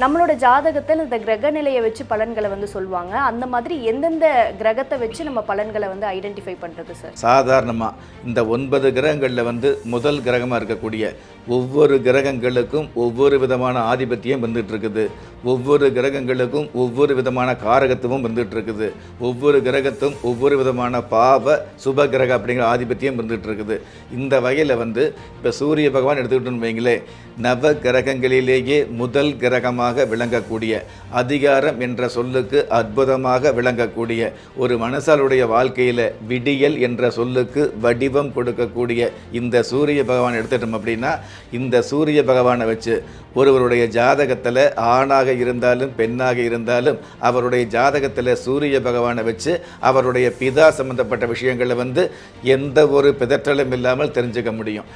நம்மளோட ஜாதகத்தில் இந்த கிரக நிலையை வச்சு பலன்களை வந்து சொல்லுவாங்க. அந்த மாதிரி எந்தெந்த கிரகத்தை வச்சு நம்ம பலன்களை வந்து ஐடென்டிஃபை பண்ணுறது சார் சாதாரணமாக இந்த ஒன்பது கிரகங்களில் வந்து முதல் கிரகமாக இருக்கக்கூடிய ஒவ்வொரு கிரகங்களுக்கும் ஒவ்வொரு விதமான ஆதிபத்தியம் வந்துட்டு இருக்குது ஒவ்வொரு கிரகங்களுக்கும் ஒவ்வொரு விதமான காரகத்துவம் வந்துட்டு இருக்குது ஒவ்வொரு கிரகத்தும் ஒவ்வொரு விதமான பாவ சுப கிரக அப்படிங்கிற ஆதிபத்தியம் வந்துட்டு இருக்குது இந்த வகையில் வந்து இப்போ சூரிய பகவான் எடுத்துக்கிட்டோம்னு வைங்களேன் நவ கிரகங்களிலேயே முதல் கிரகமாக விளங்கக்கூடிய அதிகாரம் என்ற சொல்லுக்கு அற்புதமாக விளங்கக்கூடிய ஒரு மனசாலுடைய வாழ்க்கையில் விடியல் என்ற சொல்லுக்கு வடிவம் கொடுக்கக்கூடிய இந்த சூரிய பகவான் எடுத்துட்டோம் அப்படின்னா இந்த சூரிய பகவானை வச்சு ஒருவருடைய ஜாதகத்தில் ஆணாக இருந்தாலும் பெண்ணாக இருந்தாலும் அவருடைய ஜாதகத்தில் சூரிய பகவானை வச்சு அவருடைய பிதா சம்பந்தப்பட்ட விஷயங்களை வந்து எந்த ஒரு பிதற்றலும் இல்லாமல் தெரிஞ்சுக்க முடியும்.